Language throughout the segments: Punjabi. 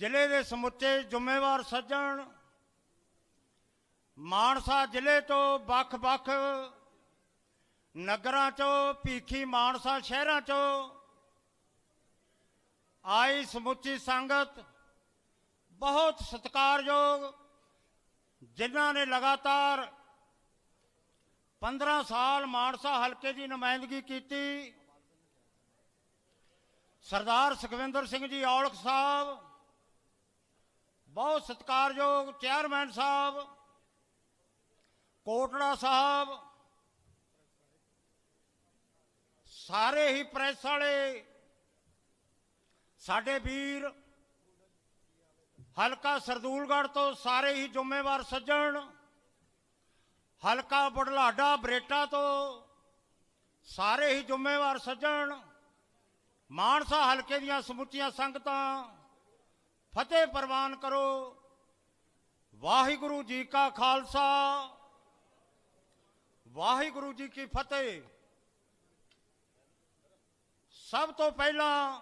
ਜ਼ਿਲ੍ਹੇ ਦੇ ਸਮੁੱਚੇ ਜ਼ਿੰਮੇਵਾਰ ਸੱਜਣ, ਮਾਨਸਾ ਜ਼ਿਲ੍ਹੇ ਤੋਂ ਵੱਖ-ਵੱਖ ਨਗਰਾਂ ਚੋਂ, ਭੀਖੀ ਮਾਨਸਾ ਸ਼ਹਿਰਾਂ ਚੋਂ ਆਈ ਸਮੁੱਚੀ ਸੰਗਤ, ਬਹੁਤ ਸਤਿਕਾਰਯੋਗ, ਜਿਨ੍ਹਾਂ ਨੇ ਲਗਾਤਾਰ 15 ਸਾਲ ਮਾਨਸਾ ਹਲਕੇ ਦੀ ਨੁਮਾਇੰਦਗੀ ਕੀਤੀ। ਸਰਦਾਰ ਸੁਖਵਿੰਦਰ ਸਿੰਘ ਜੀ ਔਲਖ ਸਾਹਿਬ ਬਹੁਤ ਸਤਿਕਾਰਯੋਗ ਚੇਅਰਮੈਨ ਸਾਹਿਬ, ਕੋਟੜਾ ਸਾਹਿਬ, ਸਾਰੇ ਹੀ ਪ੍ਰੈਸ ਵਾਲੇ, ਸਾਡੇ ਵੀਰ, ਹਲਕਾ ਸਰਦੂਲਗੜ੍ਹ ਤੋਂ ਸਾਰੇ ਹੀ ਜ਼ਿੰਮੇਵਾਰ ਸੱਜਣ, ਹਲਕਾ ਬੁਢਲਾਡਾ ਬਰੇਟਾ ਤੋਂ ਸਾਰੇ ਹੀ ਜ਼ਿੰਮੇਵਾਰ ਸੱਜਣ, ਮਾਨਸਾ ਹਲਕੇ ਦੀਆਂ ਸਮੁੱਚੀਆਂ ਸੰਗਤਾਂ ਫਤਿਹ ਪ੍ਰਵਾਨ ਕਰੋ। ਵਾਹਿਗੁਰੂ ਜੀ ਕਾ ਖਾਲਸਾ। ਵਾਹਿਗੁਰੂ ਜੀ ਕੀ ਫਤਿਹ। ਸਭ ਤੋਂ ਪਹਿਲਾਂ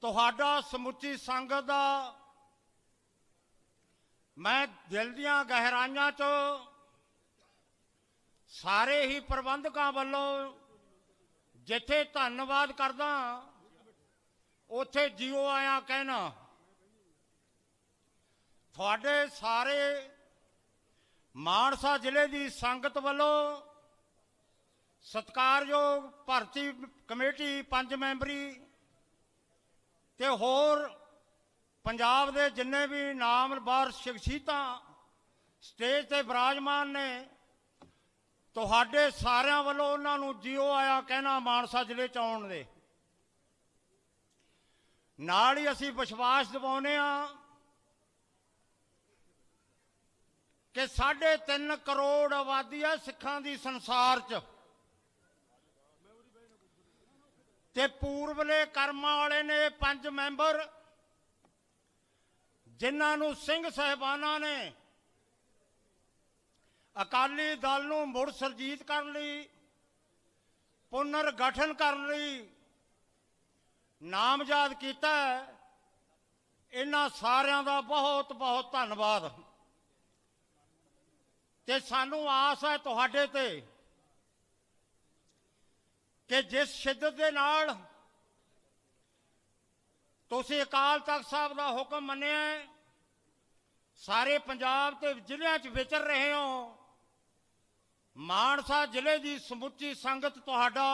ਤੁਹਾਡਾ ਸਮੁੱਚੀ ਸੰਗਤ ਦਾ ਮੈਂ ਦਿਲ ਦੀਆਂ ਗਹਿਰਾਈਆਂ ਚੋਂ ਸਾਰੇ ਹੀ ਪ੍ਰਬੰਧਕਾਂ ਵੱਲੋਂ ਜਿੱਥੇ ਧੰਨਵਾਦ ਕਰਦਾ ਉੱਥੇ ਜਿਉ ਆਇਆ ਕਹਿਣਾ। ਤੁਹਾਡੇ ਸਾਰੇ ਮਾਨਸਾ ਜ਼ਿਲ੍ਹੇ ਦੀ ਸੰਗਤ ਵੱਲੋਂ ਸਤਿਕਾਰਯੋਗ ਭਰਤੀ ਕਮੇਟੀ ਪੰਜ ਮੈਂਬਰੀ ਤੇ ਹੋਰ ਪੰਜਾਬ ਦੇ ਜਿੰਨੇ ਵੀ ਨਾਮਵਰ ਸ਼ਖਸੀਅਤਾਂ ਸਟੇਜ ਤੇ ਵਿਰਾਜਮਾਨ ਨੇ, ਤੁਹਾਡੇ ਸਾਰਿਆਂ ਵੱਲੋਂ ਉਹਨਾਂ ਨੂੰ ਜਿਉ ਆਇਆ ਕਹਿਣਾ ਮਾਨਸਾ ਜ਼ਿਲ੍ਹੇ ਚ ਆਉਣ ਦੇ। ਨਾਲ ਹੀ ਅਸੀਂ ਵਿਸ਼ਵਾਸ ਦਿਵਾਉਨੇ ਆ ਕਿ 3.5 ਕਰੋੜ ਆਬਾਦੀ ਆ ਸਿੱਖਾਂ ਦੀ ਸੰਸਾਰ 'ਚ। ਤੇ ਪੂਰਵਲੇ ਕਰਮਾਂ ਵਾਲੇ ਨੇ ਪੰਜ ਮੈਂਬਰ, ਜਿਨ੍ਹਾਂ ਨੂੰ ਸਿੰਘ ਸਹਿਬਾਨਾਂ ਨੇ ਅਕਾਲੀ ਦਲ ਨੂੰ ਮੁੜ ਸਰਜੀਤ ਕਰਨ ਲਈ ਪੁਨਰ ਗਠਨ ਕਰਨ ਲਈ ਨਾਮਜ਼ਦ ਕੀਤਾ ਇਹਨਾਂ ਸਾਰਿਆਂ ਦਾ ਬਹੁਤ ਬਹੁਤ ਧੰਨਵਾਦ। ਤੇ ਸਾਨੂੰ ਆਸ ਹੈ ਤੁਹਾਡੇ ਤੇ ਕਿ ਜਿਸ ਸ਼ਿੱਦਤ ਦੇ ਨਾਲ ਤੁਸੀਂ ਅਕਾਲ ਤਖਤ ਸਾਹਿਬ ਦਾ ਹੁਕਮ ਮੰਨਿਆ ਸਾਰੇ ਪੰਜਾਬ ਤੇ ਜ਼ਿਲ੍ਹਿਆਂ 'ਚ ਵਿਚਰ ਰਹੇ ਹੋ, ਮਾਨਸਾ ਜ਼ਿਲ੍ਹੇ ਦੀ ਸਮੁੱਚੀ ਸੰਗਤ ਤੁਹਾਡਾ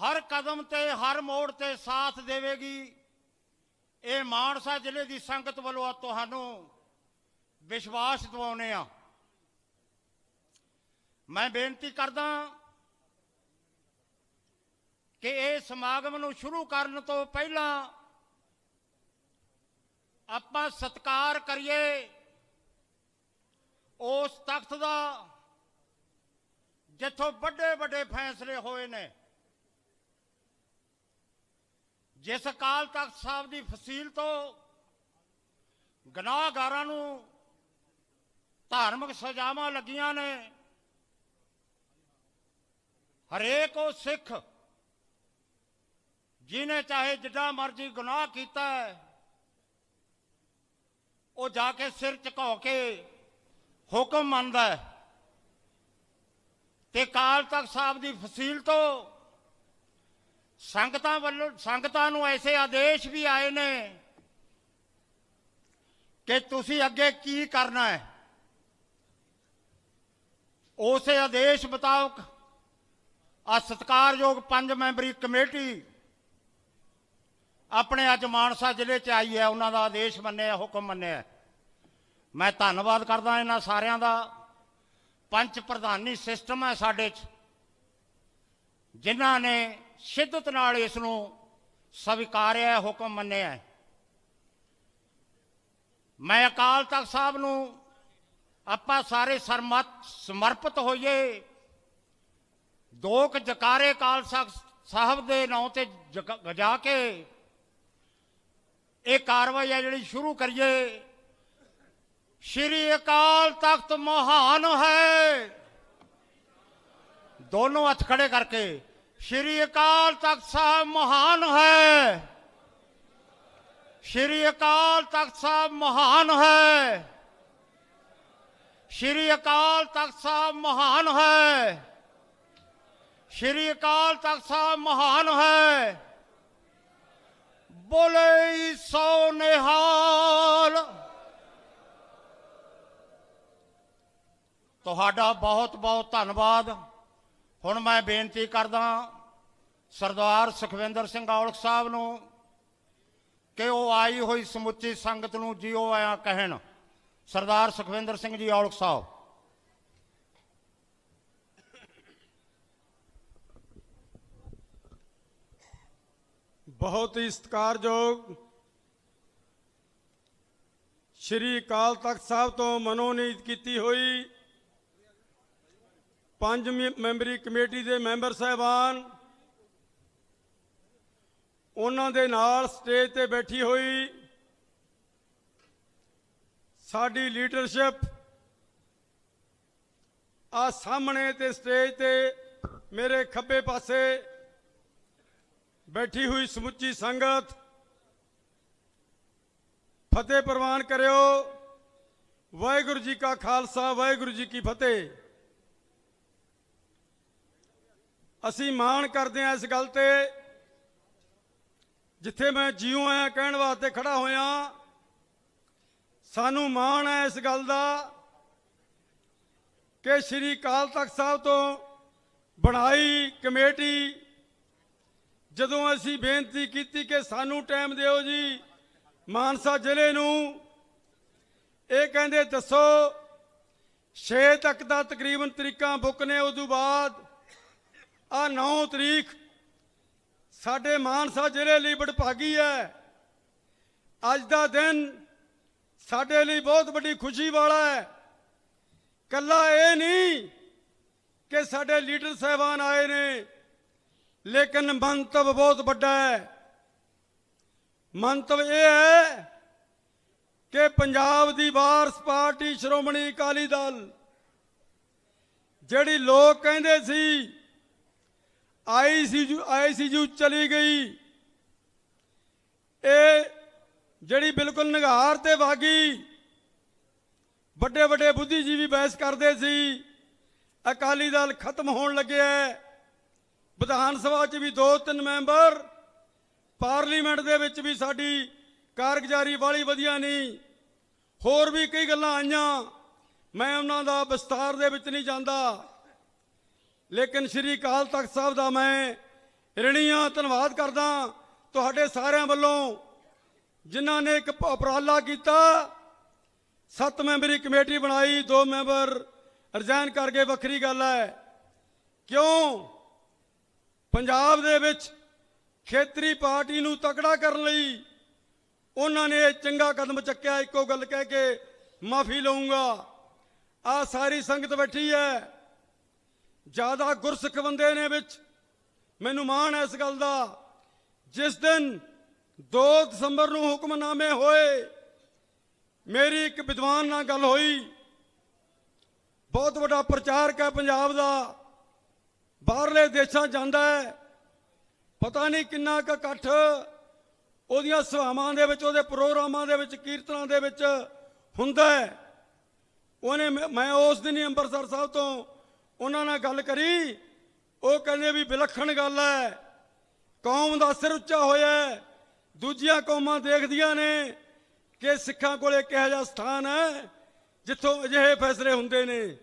ਹਰ ਕਦਮ ਤੇ, ਹਰ ਮੋੜ ਤੇ ਸਾਥ ਦੇਵੇਗੀ। ਇਹ ਮਾਨਸਾ ਜ਼ਿਲ੍ਹੇ ਦੀ ਸੰਗਤ ਵੱਲੋਂ ਤੁਹਾਨੂੰ ਵਿਸ਼ਵਾਸ ਦਿਵਾਉਨੇ ਆ ਮੈਂ ਬੇਨਤੀ ਕਰਦਾ ਕਿ ਇਹ ਸਮਾਗਮ ਨੂੰ ਸ਼ੁਰੂ ਕਰਨ ਤੋਂ ਪਹਿਲਾਂ ਆਪਾਂ ਸਤਿਕਾਰ ਕਰੀਏ। ਉਸ ਤਖਤ ਦਾ, ਜਿੱਥੋਂ ਵੱਡੇ ਵੱਡੇ ਫੈਸਲੇ ਹੋਏ ਨੇ। ਜਿਸ ਅਕਾਲ ਤਖਤ ਸਾਹਿਬ ਦੀ ਫਸੀਲ ਤੋਂ ਗੁਨਾਹਗਾਰਾਂ ਨੂੰ ਧਾਰਮਿਕ ਸਜ਼ਾਵਾਂ ਲੱਗੀਆਂ ਨੇ, ਹਰੇਕ ਉਹ ਸਿੱਖ ਜਿਹਨੇ ਚਾਹੇ ਜਿੱਡਾ ਮਰਜ਼ੀ ਗੁਨਾਹ ਕੀਤਾ ਉਹ ਜਾ ਕੇ ਸਿਰ ਝੁਕਾ ਕੇ ਹੁਕਮ ਮੰਨਦਾ ਹੈ ਤੇ ਕਾਲ ਤਖਤ ਸਾਹਿਬ ਦੀ ਫਸੀਲ ਤੋਂ ਸੰਗਤਾਂ ਵੱਲੋਂ, ਸੰਗਤਾਂ ਨੂੰ ਐਸੇ ਆਦੇਸ਼ ਵੀ ਆਏ ਨੇ ਕਿ ਤੁਸੀਂ ਅੱਗੇ ਕੀ ਕਰਨਾ ਹੈ। ਉਸੇ ਆਦੇਸ਼ ਮੁਤਾਬਕ ਆ ਸਤਿਕਾਰਯੋਗ ਪੰਜ ਮੈਂਬਰੀ ਕਮੇਟੀ ਆਪਣੇ ਅੱਜ ਮਾਨਸਾ ਜ਼ਿਲ੍ਹੇ 'ਚ ਆਈ ਹੈ। ਉਹਨਾਂ ਦਾ ਆਦੇਸ਼ ਮੰਨਿਆ, ਹੁਕਮ ਮੰਨਿਆ ਮੈਂ ਧੰਨਵਾਦ ਕਰਦਾ ਇਹਨਾਂ ਸਾਰਿਆਂ ਦਾ। ਪੰਚ ਪ੍ਰਧਾਨੀ ਸਿਸਟਮ ਹੈ ਸਾਡੇ 'ਚ, ਜਿਨ੍ਹਾਂ ਨੇ ਸ਼ਿੱਦਤ ਨਾਲ ਇਸ ਨੂੰ ਸਵੀਕਾਰਿਆ, ਹੁਕਮ ਮੰਨਿਆ ਮੈਂ ਅਕਾਲ ਤਖਤ ਸਾਹਿਬ ਨੂੰ ਆਪਾਂ ਸਾਰੇ ਸਰਮਤ, ਸਮਰਪਿਤ ਹੋਈਏ। ਦੋ ਕੁ ਜਕਾਰੇ ਕਾਲ ਤਖਤ ਸਾਹਿਬ ਦੇ ਨਾਂ ਤੇ ਜਗ- ਗਜਾ ਕੇ ਇਹ ਕਾਰਵਾਈ ਹੈ ਜਿਹੜੀ ਸ਼ੁਰੂ ਕਰੀਏ। ਸ਼੍ਰੀ ਅਕਾਲ ਤਖਤ ਮਹਾਨ ਹੈ। ਦੋਨੋਂ ਹੱਥ ਖੜੇ ਕਰਕੇ ਸ਼੍ਰੀ ਅਕਾਲ ਤਖਤ ਸਾਹਿਬ ਮਹਾਨ ਹੈ। ਸ਼੍ਰੀ ਅਕਾਲ ਤਖਤ ਸਾਹਿਬ ਮਹਾਨ ਹੈ। ਸ਼੍ਰੀ ਅਕਾਲ ਤਖਤ ਸਾਹਿਬ ਮਹਾਨ ਹੈ। ਸ਼੍ਰੀ ਅਕਾਲ ਤਖਤ ਸਾਹਿਬ ਮਹਾਨ ਹੈ। ਬੋਲੇ ਸੋ ਨਿਹਾਲ। ਤੁਹਾਡਾ ਬਹੁਤ ਬਹੁਤ ਧੰਨਵਾਦ। ਹੁਣ ਮੈਂ ਬੇਨਤੀ ਕਰਦਾ ਸਰਦਾਰ ਸੁਖਵਿੰਦਰ ਸਿੰਘ ਔਲਖ ਸਾਹਿਬ ਨੂੰ ਕਿ ਉਹ ਆਈ ਹੋਈ ਸਮੁੱਚੀ ਸੰਗਤ ਨੂੰ ਜੀਓ ਆਇਆ ਕਹਿਣ। ਸਰਦਾਰ ਸੁਖਵਿੰਦਰ ਸਿੰਘ ਜੀ ਔਲਖ ਸਾਹਿਬ। ਬਹੁਤ ਹੀ ਸਤਿਕਾਰਯੋਗ ਸ਼੍ਰੀ ਅਕਾਲ ਤਖਤ ਸਾਹਿਬ ਤੋਂ ਮਨੋਨੀਤ ਕੀਤੀ ਹੋਈ ਪੰਜ ਮੈਂਬਰੀ ਕਮੇਟੀ ਦੇ ਮੈਂਬਰ ਸਾਹਿਬਾਨ ਉਹਨਾਂ ਦੇ ਨਾਲ ਸਟੇਜ ਤੇ ਬੈਠੀ ਹੋਈ ਸਾਡੀ ਲੀਡਰਸ਼ਿਪ ਆ ਸਾਹਮਣੇ ਤੇ ਸਟੇਜ ਤੇ ਮੇਰੇ ਖੱਬੇ ਪਾਸੇ ਬੈਠੀ ਹੋਈ ਸਮੁੱਚੀ ਸੰਗਤ ਫਤਿਹ ਪ੍ਰਵਾਨ ਕਰਿਓ। ਵਾਹਿਗੁਰੂ ਜੀ ਕਾ ਖਾਲਸਾ, ਵਾਹਿਗੁਰੂ ਜੀ ਕੀ ਫਤਿਹ। ਅਸੀਂ ਮਾਣ ਕਰਦੇ ਹਾਂ ਇਸ ਗੱਲ ਤੇ। ਜਿੱਥੇ ਮੈਂ ਜਿਉਂ ਆਇਆ ਕਹਿਣ ਵਾਸਤੇ ਖੜਾ ਹੋਇਆ, ਸਾਨੂੰ ਮਾਣ ਹੈ ਇਸ ਗੱਲ ਦਾ ਕਿ ਸ੍ਰੀ ਅਕਾਲ ਤਖਤ ਸਾਹਿਬ ਤੋਂ ਬਣਾਈ ਕਮੇਟੀ, ਜਦੋਂ ਅਸੀਂ ਬੇਨਤੀ ਕੀਤੀ ਕਿ ਸਾਨੂੰ ਟਾਈਮ ਦਿਓ ਜੀ ਮਾਨਸਾ ਜ਼ਿਲ੍ਹੇ ਨੂੰ, ਇਹ ਕਹਿੰਦੇ ਦੱਸੋ 6 ਤੱਕ ਦਾ ਤਕਰੀਬਨ ਤਰੀਕਾਂ ਬੁੱਕ ਨੇ, ਉਦੋਂ ਬਾਅਦ ਆ 9 ਤਰੀਕ ਸਾਡੇ ਮਾਨਸਾ ਜ਼ਿਲ੍ਹੇ ਲਈ ਬੜਭਾਗੀ ਹੈ। ਅੱਜ ਦਾ ਦਿਨ ਸਾਡੇ ਲਈ ਬਹੁਤ ਵੱਡੀ ਖੁਸ਼ੀ ਵਾਲਾ ਹੈ। ਕੱਲਾ ਇਹ ਨਹੀਂ ਕਿ ਸਾਡੇ ਲੀਡਰ ਸਾਹਿਬਾਨ ਆਏ ਨੇ, ਲੇਕਿਨ ਮੰਤਵ ਬਹੁਤ ਵੱਡਾ ਹੈ। ਮੰਤਵ ਇਹ ਹੈ ਕਿ ਪੰਜਾਬ ਦੀ ਵਾਰਸ ਪਾਰਟੀ ਸ਼੍ਰੋਮਣੀ ਅਕਾਲੀ ਦਲ, ਜਿਹੜੀ ਲੋਕ ਕਹਿੰਦੇ ਸੀ ਆਈਸੀਯੂ ਆਈਸੀਯੂ ਚਲੀ ਗਈ। ਇਹ ਜਿਹੜੀ ਬਿਲਕੁਲ ਨਿਗਾਰ ਤੇ ਵਾਗੀ ਵੱਡੇ ਵੱਡੇ ਬੁੱਧੀਜੀਵੀ ਬਹਿਸ ਕਰਦੇ ਸੀ। ਅਕਾਲੀ ਦਲ ਖਤਮ ਹੋਣ ਲੱਗਿਆ ਵਿਧਾਨ ਸਭਾ 'ਚ ਵੀ ਦੋ ਤਿੰਨ ਮੈਂਬਰ, ਪਾਰਲੀਮੈਂਟ ਦੇ ਵਿੱਚ ਵੀ ਸਾਡੀ ਕਾਰਗੁਜ਼ਾਰੀ ਵਾਲੀ ਵਧੀਆ ਨਹੀਂ। ਹੋਰ ਵੀ ਕਈ ਗੱਲਾਂ ਆਈਆਂ। ਮੈਂ ਉਹਨਾਂ ਦਾ ਵਿਸਤਾਰ ਦੇ ਵਿੱਚ ਨਹੀਂ ਜਾਂਦਾ। ਲੇਕਿਨ ਸ੍ਰੀ ਅਕਾਲ ਤਖਤ ਸਾਹਿਬ ਦਾ ਮੈਂ ਰਣੀਆਂ ਧੰਨਵਾਦ ਕਰਦਾ ਤੁਹਾਡੇ ਸਾਰਿਆਂ ਵੱਲੋਂ, ਜਿਨ੍ਹਾਂ ਨੇ ਇੱਕ ਉਪਰਾਲਾ ਕੀਤਾ। ਸੱਤ ਮੈਂਬਰੀ ਕਮੇਟੀ ਬਣਾਈ, ਦੋ ਮੈਂਬਰ ਰਿਜ਼ਾਈਨ ਕਰ ਗਏ, ਵੱਖਰੀ ਗੱਲ ਹੈ। ਕਿਉਂ? ਪੰਜਾਬ ਦੇ ਵਿੱਚ ਖੇਤਰੀ ਪਾਰਟੀ ਨੂੰ ਤਕੜਾ ਕਰਨ ਲਈ ਉਹਨਾਂ ਨੇ ਇਹ ਚੰਗਾ ਕਦਮ ਚੱਕਿਆ। ਇੱਕੋ ਗੱਲ ਕਹਿ ਕੇ ਮਾਫੀ ਲਵਾਂਗਾ ਆ ਸਾਰੀ ਸੰਗਤ ਬੈਠੀ ਹੈ। ਜ਼ਿਆਦਾ ਗੁਰਸਿੱਖ ਬੰਦੇ ਨੇ ਵਿੱਚ। ਮੈਨੂੰ ਮਾਣ ਹੈ ਇਸ ਗੱਲ ਦਾ। ਜਿਸ ਦਿਨ 2 ਦਸੰਬਰ ਨੂੰ ਹੁਕਮਨਾਮੇ ਹੋਏ, ਮੇਰੀ ਇੱਕ ਵਿਦਵਾਨ ਨਾਲ ਗੱਲ ਹੋਈ। ਬਹੁਤ ਵੱਡਾ ਪ੍ਰਚਾਰਕ ਹੈ ਪੰਜਾਬ ਦਾ। ਬਾਹਰਲੇ ਦੇਸ਼ਾਂ ਜਾਂਦਾ ਹੈ। ਪਤਾ ਨਹੀਂ ਕਿੰਨਾ ਕੁ ਇਕੱਠ ਉਹਦੀਆਂ ਸਭਾਵਾਂ ਦੇ ਵਿੱਚ, ਉਹਦੇ ਪ੍ਰੋਗਰਾਮਾਂ ਦੇ ਵਿੱਚ, ਕੀਰਤਨਾਂ ਦੇ ਵਿੱਚ ਹੁੰਦਾ ਹੈ। ਉਹਨੇ ਮੈਂ ਮੈਂ ਉਸ ਦਿਨ ਹੀ ਅੰਮ੍ਰਿਤਸਰ ਸਾਹਿਬ ਤੋਂ ਉਹਨਾਂ ਨਾਲ ਗੱਲ ਕਰੀ। ਉਹ ਕਹਿੰਦੇ ਵੀ ਵਿਲੱਖਣ ਗੱਲ ਹੈ। ਕੌਮ ਦਾ ਸਿਰ ਉੱਚਾ ਹੋਇਆ ਦੂਜੀਆਂ ਕੌਮਾਂ ਦੇਖਦੀਆਂ ਨੇ ਕਿ ਸਿੱਖਾਂ ਕੋਲੇ ਕਿਹੋ ਜਿਹਾ ਸਥਾਨ ਹੈ, ਜਿੱਥੋਂ ਅਜਿਹੇ ਫੈਸਲੇ ਹੁੰਦੇ ਨੇ।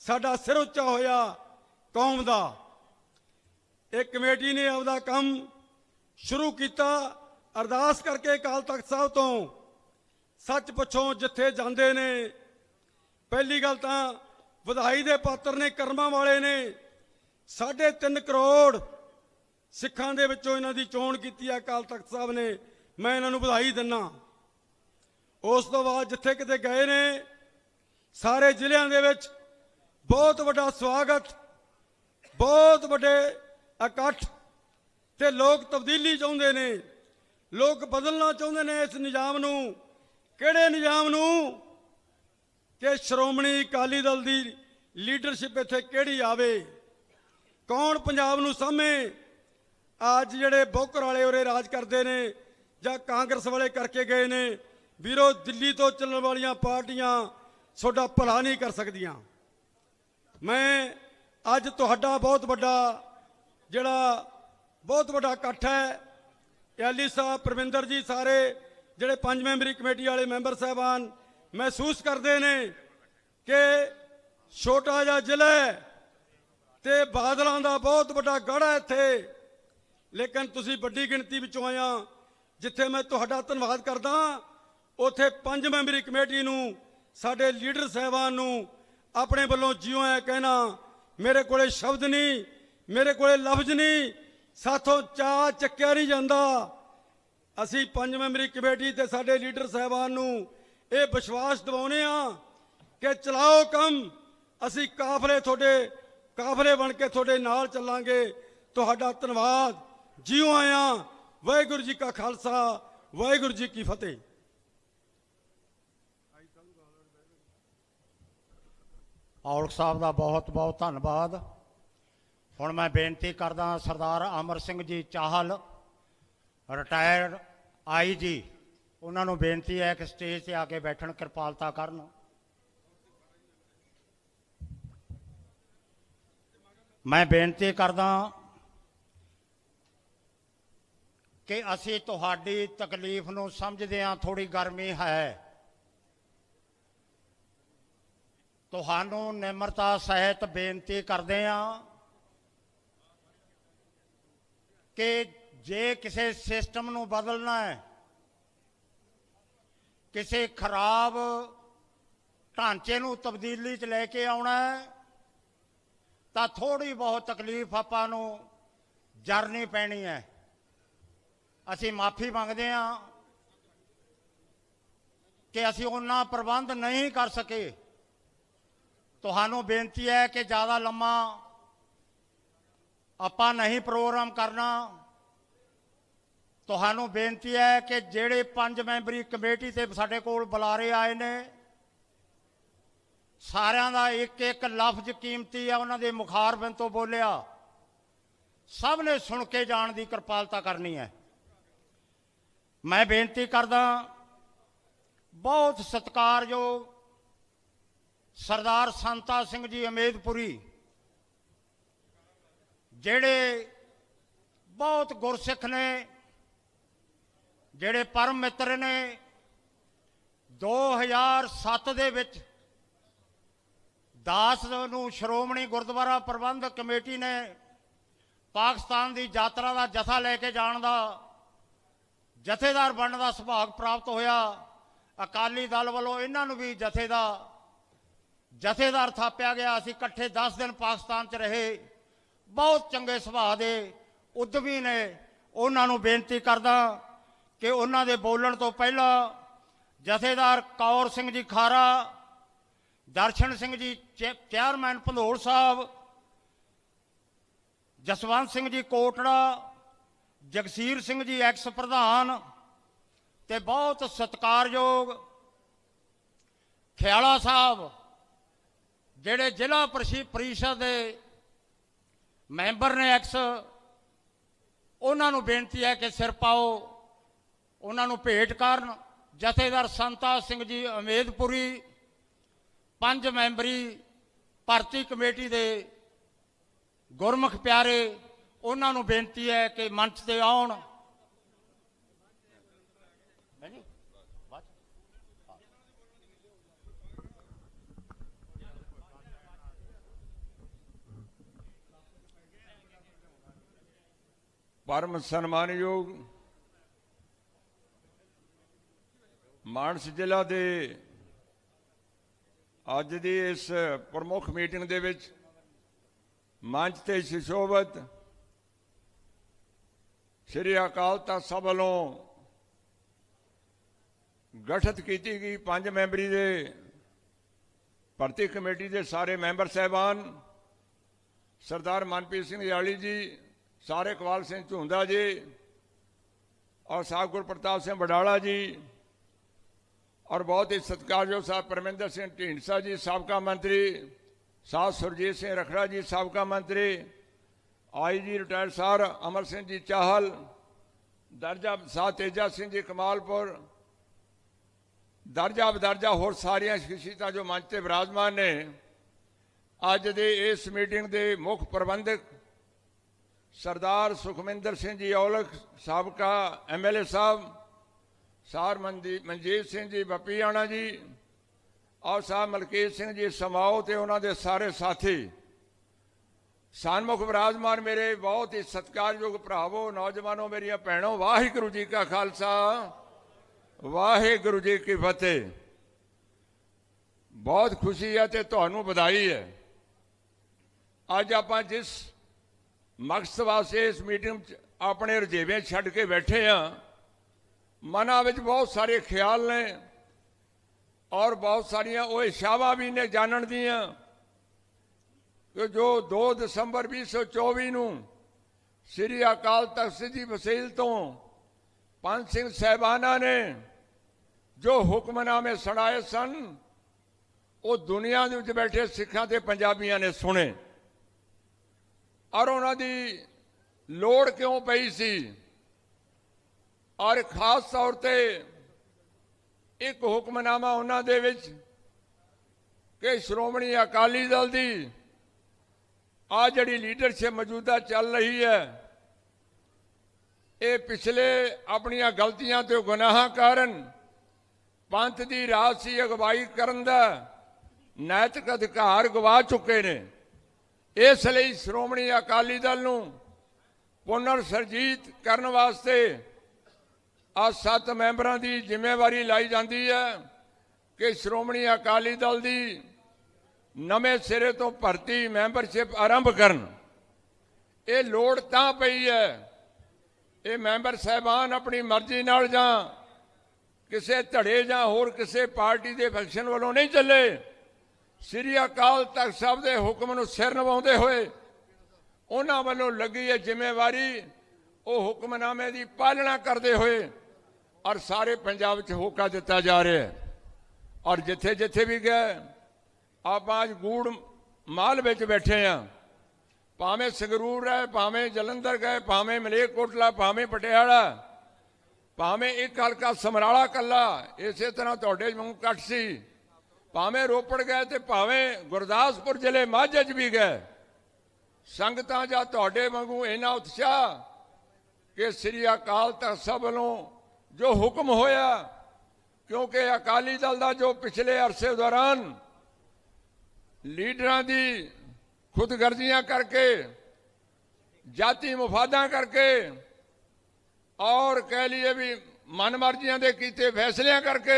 ਸਾਡਾ ਸਿਰ ਉੱਚਾ ਹੋਇਆ ਕੌਮ ਦਾ। ਇਹ ਕਮੇਟੀ ਨੇ ਆਪਦਾ ਕੰਮ ਸ਼ੁਰੂ ਕੀਤਾ ਅਰਦਾਸ ਕਰਕੇ ਅਕਾਲ ਤਖਤ ਸਾਹਿਬ ਤੋਂ। ਸੱਚ ਪੁੱਛੋ ਜਿੱਥੇ ਜਾਂਦੇ ਨੇ। ਪਹਿਲੀ ਗੱਲ ਤਾਂ ਵਧਾਈ ਦੇ ਪਾਤਰ ਨੇ, ਕਰਮਾਂ ਵਾਲੇ ਨੇ, ਸਾਢੇ ਤਿੰਨ ਕਰੋੜ ਸਿੱਖਾਂ ਦੇ ਵਿੱਚੋਂ ਇਹਨਾਂ ਦੀ ਚੋਣ ਕੀਤੀ ਹੈ, ਅਕਾਲ ਤਖਤ ਸਾਹਿਬ ਨੇ। ਮੈਂ ਇਹਨਾਂ ਨੂੰ ਵਧਾਈ ਦਿੰਨਾ। ਉਸ ਤੋਂ ਬਾਅਦ ਜਿੱਥੇ ਕਿਤੇ ਗਏ ਨੇ, ਸਾਰੇ ਜ਼ਿਲ੍ਹਿਆਂ ਦੇ ਵਿੱਚ ਬਹੁਤ ਵੱਡਾ ਸਵਾਗਤ, ਬਹੁਤ ਵੱਡੇ ਇਕੱਠ ਤੇ ਲੋਕ ਤਬਦੀਲੀ ਚਾਹੁੰਦੇ ਨੇ, ਲੋਕ ਬਦਲਣਾ ਚਾਹੁੰਦੇ ਨੇ ਇਸ ਨਿਜ਼ਾਮ ਨੂੰ। ਕਿਹੜੇ ਨਿਜ਼ਾਮ ਨੂੰ? ਕਿ ਸ਼੍ਰੋਮਣੀ ਅਕਾਲੀ ਦਲ ਦੀ ਲੀਡਰਸ਼ਿਪ ਇੱਥੇ ਕਿਹੜੀ ਆਵੇ? ਕੌਣ ਪੰਜਾਬ ਨੂੰ ਸਾਹਮਣੇ ਅੱਜ ਜਿਹੜੇ ਬੋਕਰ ਵਾਲੇ ਉਰੇ ਰਾਜ ਕਰਦੇ ਨੇ ਜਾਂ ਕਾਂਗਰਸ ਵਾਲੇ ਕਰਕੇ ਗਏ ਨੇ? ਵੀਰੋ, ਦਿੱਲੀ ਤੋਂ ਚੱਲਣ ਵਾਲੀਆਂ ਪਾਰਟੀਆਂ ਤੁਹਾਡਾ ਭਲਾ ਨਹੀਂ ਕਰ ਸਕਦੀਆਂ। ਮੈਂ ਅੱਜ ਤੁਹਾਡਾ ਬਹੁਤ ਵੱਡਾ ਜਿਹੜਾ ਬਹੁਤ ਵੱਡਾ ਇਕੱਠ ਹੈ ਐਲੀ ਸਾਹਿਬ ਪ੍ਰਵਿੰਦਰ ਜੀ ਸਾਰੇ ਜਿਹੜੇ ਪੰਜ ਮੈਂਬਰੀ ਕਮੇਟੀ ਵਾਲੇ ਮੈਂਬਰ ਸਾਹਿਬਾਨ ਮਹਿਸੂਸ ਕਰਦੇ ਨੇ ਕਿ ਛੋਟਾ ਜਿਹਾ ਜ਼ਿਲ੍ਹਾ ਹੈ ਤੇ ਬਾਦਲਾਂ ਦਾ ਬਹੁਤ ਵੱਡਾ ਗੜ੍ਹ ਇੱਥੇ। ਲੇਕਿਨ ਤੁਸੀਂ ਵੱਡੀ ਗਿਣਤੀ ਵਿੱਚੋਂ ਆਇਆ ਜਿੱਥੇ ਮੈਂ ਤੁਹਾਡਾ ਧੰਨਵਾਦ ਕਰਦਾ ਉਥੇ ਪੰਜ ਮੈਂਬਰੀ ਕਮੇਟੀ ਨੂੰ, ਸਾਡੇ ਲੀਡਰ ਸਾਹਿਬਾਨ ਨੂੰ ਆਪਣੇ ਵੱਲੋਂ ਜਿਉਂ ਆਇਆ ਕਹਿਣਾ, ਮੇਰੇ ਕੋਲੇ ਸ਼ਬਦ ਨਹੀਂ, ਮੇਰੇ ਕੋਲੇ ਲਫ਼ਜ਼ ਨਹੀਂ, ਸਾਥੋਂ ਚਾ ਚੱਕਿਆ ਨਹੀਂ ਜਾਂਦਾ। ਅਸੀਂ ਪੰਜ ਮੈਂਬਰੀ ਕਮੇਟੀ ਤੇ ਸਾਡੇ ਲੀਡਰ ਸਾਹਿਬਾਨ ਨੂੰ ਇਹ ਵਿਸ਼ਵਾਸ ਦਿਵਾਉਨੇ ਆ ਕਿ ਚਲਾਓ ਕੰਮ, ਅਸੀਂ ਕਾਫਲੇ ਤੁਹਾਡੇ, ਕਾਫਲੇ ਬਣ ਕੇ ਤੁਹਾਡੇ ਨਾਲ ਚੱਲਾਂਗੇ। ਤੁਹਾਡਾ ਧੰਨਵਾਦ। ਜਿਉ ਆਇਆ। ਵਾਹਿਗੁਰੂ ਜੀ ਕਾ ਖਾਲਸਾ, ਵਾਹਿਗੁਰੂ ਜੀ ਕੀ ਫਤਿਹ। ਔਲਖ ਸਾਹਿਬ ਦਾ ਬਹੁਤ ਬਹੁਤ ਧੰਨਵਾਦ। ਹੁਣ ਮੈਂ ਬੇਨਤੀ ਕਰਦਾ ਸਰਦਾਰ ਅਮਰ ਸਿੰਘ ਜੀ ਚਾਹਲ ਰਿਟਾਇਰਡ ਆਈਜੀ ਉਹਨਾਂ ਨੂੰ ਬੇਨਤੀ ਹੈ ਕਿ ਸਟੇਜ ਤੇ ਆ ਕੇ ਬੈਠਣ, ਕਿਰਪਾਲਤਾ ਕਰਨ। ਮੈਂ ਬੇਨਤੀ ਕਰਦਾ ਕਿ ਅਸੀਂ ਤੁਹਾਡੀ ਤਕਲੀਫ ਨੂੰ ਸਮਝਦੇ ਹਾਂ ਥੋੜੀ ਗਰਮੀ ਹੈ। ਤੁਹਾਨੂੰ ਨਿਮਰਤਾ ਸਹਿਤ ਬੇਨਤੀ ਕਰਦੇ ਹਾਂ ਕਿ ਜੇ ਕਿਸੇ ਸਿਸਟਮ ਨੂੰ ਬਦਲਣਾ ਹੈ ਕਿਸੇ ਖਰਾਬ ਢਾਂਚੇ ਨੂੰ ਤਬਦੀਲੀ 'ਚ ਲੈ ਕੇ ਆਉਣਾ ਤਾਂ ਥੋੜੀ ਬਹੁਤ ਤਕਲੀਫ ਆਪਾਂ ਨੂੰ ਜਰਨੀ ਪੈਣੀ ਹੈ। ਅਸੀਂ ਮਾਫੀ ਮੰਗਦੇ ਹਾਂ ਕਿ ਅਸੀਂ ਉਹਨਾਂ ਪ੍ਰਬੰਧ ਨਹੀਂ ਕਰ ਸਕੇ। ਤੁਹਾਨੂੰ ਬੇਨਤੀ ਹੈ ਕਿ ਜ਼ਿਆਦਾ ਲੰਮਾ ਆਪਾਂ ਨਹੀਂ ਪ੍ਰੋਗਰਾਮ ਕਰਨਾ। ਤੁਹਾਨੂੰ ਬੇਨਤੀ ਹੈ ਕਿ ਜਿਹੜੇ ਪੰਜ ਮੈਂਬਰੀ ਕਮੇਟੀ ਤੇ ਸਾਡੇ ਕੋਲ ਬੁਲਾਰੇ ਆਏ ਨੇ, ਸਾਰਿਆਂ ਦਾ ਇੱਕ ਇੱਕ ਲਫ਼ਜ਼ ਕੀਮਤੀ ਆ, ਉਹਨਾਂ ਦੇ ਮੁਖਾਰਬਿੰਦ ਤੋਂ ਬੋਲਿਆ। ਸਭ ਨੇ ਸੁਣ ਕੇ ਜਾਣ ਦੀ ਕਿਰਪਾਲਤਾ ਕਰਨੀ ਹੈ। ਮੈਂ ਬੇਨਤੀ ਕਰਦਾ, ਬਹੁਤ ਸਤਿਕਾਰਯੋਗ ਸਰਦਾਰ ਸੰਤਾ ਸਿੰਘ ਜੀ ਅਮੇਦਪੁਰੀ, ਜਿਹੜੇ ਬਹੁਤ ਗੁਰਸਿੱਖ ਨੇ ਜਿਹੜੇ ਪਰਮ ਮਿੱਤਰ ਨੇ 2007 ਦੇ ਵਿੱਚ ਦਾਸ ਨੂੰ ਸ਼੍ਰੋਮਣੀ ਗੁਰਦੁਆਰਾ ਪ੍ਰਬੰਧਕ ਕਮੇਟੀ ਨੇ ਪਾਕਿਸਤਾਨ ਦੀ ਯਾਤਰਾ ਦਾ ਜਥਾ ਲੈ ਕੇ ਜਾਣ ਦਾ, ਜਥੇਦਾਰ ਬਣਨ ਦਾ ਸੁਭਾਗ ਪ੍ਰਾਪਤ ਹੋਇਆ। ਅਕਾਲੀ ਦਲ ਵੱਲੋਂ ਇਹਨਾਂ ਨੂੰ ਵੀ ਜਥੇ ਦਾ, ਜਥੇਦਾਰ ਥਾਪਿਆ ਗਿਆ। ਅਸੀਂ ਇਕੱਠੇ 10 ਦਿਨ ਪਾਕਿਸਤਾਨ 'ਚ ਰਹੇ। ਬਹੁਤ ਚੰਗੇ ਸੁਭਾਅ ਦੇ ਉਦਮੀ ਨੇ। ਉਹਨਾਂ ਨੂੰ ਬੇਨਤੀ ਕਰਦਾ ਕਿ ਉਹਨਾਂ ਦੇ ਬੋਲਣ ਤੋਂ ਪਹਿਲਾਂ ਜਥੇਦਾਰ ਕੌਰ ਸਿੰਘ ਜੀ ਖਾਰਾ, ਦਰਸ਼ਨ ਸਿੰਘ ਜੀ ਚੇ- ਚੇਅਰਮੈਨ ਭੰਦੋੜ ਸਾਹਿਬ, ਜਸਵੰਤ ਸਿੰਘ ਜੀ ਕੋਟੜਾ, ਜਗਸੀਰ ਸਿੰਘ ਜੀ ਐਕਸ ਪ੍ਰਧਾਨ ਤੇ ਬਹੁਤ ਸਤਿਕਾਰਯੋਗ ਖਿਆਲਾ ਸਾਹਿਬ, ਜਿਹੜੇ ਜ਼ਿਲ੍ਹਾ ਪ੍ਰਸ਼ੀ- ਪਰਿਸ਼ਦ ਦੇ ਮੈਂਬਰ ਨੇ ਐਕਸ, ਉਹਨਾਂ ਨੂੰ ਬੇਨਤੀ ਹੈ ਕਿ ਸਿਰ ਪਾਓ। ਉਹਨਾਂ ਨੂੰ ਭੇਟ ਕਰਨ। ਜਥੇਦਾਰ ਸੰਤਾ ਸਿੰਘ ਜੀ ਅਮੇਦਪੁਰੀ, ਪੰਜ ਮੈਂਬਰੀ ਭਰਤੀ ਕਮੇਟੀ ਦੇ ਗੁਰਮੁਖ ਪਿਆਰੇ, ਉਹਨਾਂ ਨੂੰ ਬੇਨਤੀ ਹੈ ਕਿ ਮੰਚ ਤੇ ਆਉਣ। ਪਰਮ ਸਨਮਾਨਯੋਗ ਮਾਨਸ ਜ਼ਿਲ੍ਹਾ ਦੇ ਅੱਜ ਦੀ ਇਸ ਪ੍ਰਮੁੱਖ ਮੀਟਿੰਗ ਦੇ ਵਿੱਚ ਮੰਚ ਤੇ ਸੁਸ਼ੋਭਤ ਸ੍ਰੀ ਅਕਾਲ ਤਖਤ ਸਾਹਿਬ ਵੱਲੋਂ ਗਠਿਤ ਕੀਤੀ ਗਈ ਪੰਜ ਮੈਂਬਰੀ ਦੇ ਭਰਤੀ ਕਮੇਟੀ ਦੇ ਸਾਰੇ ਮੈਂਬਰ ਸਹਿਬਾਨ, ਸਰਦਾਰ ਮਨਪ੍ਰੀਤ ਸਿੰਘ ਯਾਲੀ ਜੀ, ਸਾਰੇ ਇਕਬਾਲ ਸਿੰਘ ਝੁੰਦਾ ਜੀ, ਔਰ ਸਾਹਿਬ ਗੁਰਪ੍ਰਤਾਪ ਸਿੰਘ ਬਡਾਲਾ ਜੀ ਔਰ ਬਹੁਤ ਹੀ ਸਤਿਕਾਰਯੋਗ ਸਾਹਿਬ ਪਰਮਿੰਦਰ ਸਿੰਘ ਢੀਂਡਸਾ ਜੀ, ਸਾਬਕਾ ਮੰਤਰੀ ਸਾਹਿਬ ਸੁਰਜੀਤ ਸਿੰਘ ਰਖੜਾ ਜੀ, ਸਾਬਕਾ ਮੰਤਰੀ, ਆਈ ਜੀ ਰਿਟਾਇਰਡ ਸਰ ਅਮਰ ਸਿੰਘ ਜੀ ਚਾਹਲ, ਦਰਜਾ ਸਾਹਿਬ ਤੇਜਾ ਸਿੰਘ ਜੀ ਕਮਾਲਪੁਰ, ਦਰਜਾ ਬਦਰਜਾ ਹੋਰ ਸਾਰੀਆਂ ਸ਼ਖਸੀਅਤਾਂ ਜੋ ਮੰਚ ਤੇ ਵਿਰਾਜਮਾਨ ਨੇ, ਅੱਜ ਦੇ ਇਸ ਮੀਟਿੰਗ ਦੇ ਮੁੱਖ ਪ੍ਰਬੰਧਕ ਸਰਦਾਰ ਸੁਖਮਿੰਦਰ ਸਿੰਘ ਜੀ ਔਲਖ, ਸਾਬਕਾ ਐਮਐਲਏ ਸਾਹਿਬ ਸਾਰ ਮਨਦੀ ਮਨਜੀਤ ਸਿੰਘ ਜੀ ਬੱਪੀਆਣਾ ਜੀ ਔਰ ਸਾਹਿਬ ਮਲਕੀਤ ਸਿੰਘ ਜੀ ਸਮਾਓ ਤੇ ਉਹਨਾਂ ਦੇ ਸਾਰੇ ਸਾਥੀ। ਸਨਮੁਖ ਵਿਰਾਜਮਾਨ ਮੇਰੇ ਬਹੁਤ ਹੀ ਸਤਿਕਾਰਯੋਗ ਭਰਾਵੋ, ਨੌਜਵਾਨੋ, ਮੇਰੀਆਂ ਭੈਣੋ, ਵਾਹਿਗੁਰੂ ਜੀ ਕਾ ਖਾਲਸਾ, ਵਾਹਿਗੁਰੂ ਜੀ ਕੀ ਫਤਿਹ। ਬਹੁਤ ਖੁਸ਼ੀ ਹੈ ਤੇ ਤੁਹਾਨੂੰ ਵਧਾਈ ਹੈ। ਅੱਜ ਆਪਾਂ ਜਿਸ ਮਕਸਦ ਵਾਸਤੇ ਇਸ ਮੀਟਿੰਗ 'ਚ ਆਪਣੇ ਰਜੇਵੇਂ ਛੱਡ ਕੇ ਬੈਠੇ ਆ ਮਨਾਂ ਵਿੱਚ ਬਹੁਤ ਸਾਰੇ ਖਿਆਲ ਨੇ ਔਰ ਬਹੁਤ ਸਾਰੀਆਂ ਉਹ ਇਸ਼ਾਵਾ ਵੀ ਨੇ ਜਾਣਨ ਦੀਆਂ ਕਿ ਜੋ 2 ਦਸੰਬਰ 2024 ਨੂੰ ਸ੍ਰੀ ਅਕਾਲ ਤਖਤ ਜੀ ਵਸੀਲ ਤੋਂ ਪੰਜ ਸਿੰਘ ਸਹਿਬਾਨਾਂ ਨੇ ਜੋ ਹੁਕਮਨਾਮੇ ਸੁਣਾਏ ਸਨ, ਉਹ ਦੁਨੀਆ ਦੇ ਵਿੱਚ ਬੈਠੇ ਸਿੱਖਾਂ ਤੇ ਪੰਜਾਬੀਆਂ ਨੇ ਸੁਣੇ। ਔਰ ਉਹਨਾਂ ਦੀ ਲੋੜ ਕਿਉਂ ਪਈ ਸੀ? ਔਰ ਖਾਸ ਤੌਰ ਤੇ ਇੱਕ ਹੁਕਮਨਾਮਾ ਉਹਨਾਂ ਦੇ ਵਿੱਚ ਕਿ ਸ਼੍ਰੋਮਣੀ ਅਕਾਲੀ ਦਲ ਦੀ ਆ ਜਿਹੜੀ ਲੀਡਰਸ਼ਿਪ ਮੌਜੂਦਾ ਚੱਲ ਰਹੀ ਹੈ, ਇਹ ਪਿਛਲੇ ਆਪਣੀਆਂ ਗਲਤੀਆਂ ਤੇ ਗੁਨਾਹਾਂ ਕਾਰਨ ਪੰਥ ਦੀ ਰਾਜਸੀ ਅਗਵਾਈ ਕਰਨ ਦਾ ਨੈਤਿਕ ਅਧਿਕਾਰ ਗਵਾ ਚੁੱਕੇ ਨੇ। ਇਸ ਲਈ ਸ਼੍ਰੋਮਣੀ ਅਕਾਲੀ ਦਲ ਨੂੰ ਪੁਨਰ ਸਰਜੀਤ ਕਰਨ ਵਾਸਤੇ ਆ ਸੱਤ ਮੈਂਬਰਾਂ ਦੀ ਜ਼ਿੰਮੇਵਾਰੀ ਲਾਈ ਜਾਂਦੀ ਹੈ ਕਿ ਸ਼੍ਰੋਮਣੀ ਅਕਾਲੀ ਦਲ ਦੀ ਨਵੇਂ ਸਿਰੇ ਤੋਂ ਭਰਤੀ ਮੈਂਬਰਸ਼ਿਪ ਆਰੰਭ ਕਰਨ। ਇਹ ਲੋੜ ਤਾਂ ਪਈ ਹੈ। ਇਹ ਮੈਂਬਰ ਸਹਿਬਾਨ ਆਪਣੀ ਮਰਜ਼ੀ ਨਾਲ ਜਾਂ ਕਿਸੇ ਧੜੇ ਜਾਂ ਹੋਰ ਕਿਸੇ ਪਾਰਟੀ ਦੇ ਫੰਕਸ਼ਨ ਵੱਲੋਂ ਨਹੀਂ ਚੱਲੇ। ਸ੍ਰੀ ਅਕਾਲ ਤਖਤ ਸਾਹਿਬ ਦੇ ਹੁਕਮ ਨੂੰ ਸਿਰ ਨਿਭਾਉਂਦੇ ਹੋਏ ਉਹਨਾਂ ਵੱਲੋਂ ਲੱਗੀ ਹੈ ਜ਼ਿੰਮੇਵਾਰੀ। ਉਹ ਹੁਕਮਨਾਮੇ ਦੀ ਪਾਲਣਾ ਕਰਦੇ ਹੋਏ ਔਰ ਸਾਰੇ ਪੰਜਾਬ 'ਚ ਹੋਕਾ ਦਿੱਤਾ ਜਾ ਰਿਹਾ ਹੈ। ਔਰ ਜਿੱਥੇ ਜਿੱਥੇ ਵੀ ਗਏ ਆਪਾਂ ਅੱਜ ਗੂੜ ਮਾਲ ਵਿੱਚ ਬੈਠੇ ਆ ਭਾਵੇਂ ਸੰਗਰੂਰ ਹੈ, ਭਾਵੇਂ ਜਲੰਧਰ ਗਏ, ਭਾਵੇਂ ਮਲੇਰਕੋਟਲਾ, ਭਾਵੇਂ ਪਟਿਆਲਾ, ਭਾਵੇਂ ਇੱਕ ਹਲਕਾ ਸਮਰਾਲਾ ਕੱਲਾ, ਇਸੇ ਤਰ੍ਹਾਂ ਤੁਹਾਡੇ ਵਾਂਗੂ ਕੱਟ ਸੀ। ਭਾਵੇਂ ਰੋਪੜ ਗਏ ਤੇ ਭਾਵੇਂ ਗੁਰਦਾਸਪੁਰ ਜ਼ਿਲ੍ਹੇ ਮਾਝੇ 'ਚ ਵੀ ਗਏ। ਸੰਗਤਾਂ ਜਾਂ ਤੁਹਾਡੇ ਵਾਂਗੂ ਇੰਨਾ ਉਤਸ਼ਾਹ ਕਿ ਸ੍ਰੀ ਅਕਾਲ ਤਖਤ ਸਾਹਿਬ ਵੱਲੋਂ ਜੋ ਹੁਕਮ ਹੋਇਆ, ਕਿਉਂਕਿ ਅਕਾਲੀ ਦਲ ਦਾ ਜੋ ਪਿਛਲੇ ਅਰਸੇ ਦੌਰਾਨ ਲੀਡਰਾਂ ਦੀ ਖੁਦਗਰਜ਼ੀਆਂ ਕਰਕੇ, ਜਾਤੀ ਮਫਾਦਾਂ ਕਰਕੇ ਔਰ ਕਹਿ ਲਈਏ ਵੀ ਮਨਮਰਜ਼ੀਆਂ ਦੇ ਕੀਤੇ ਫੈਸਲਿਆਂ ਕਰਕੇ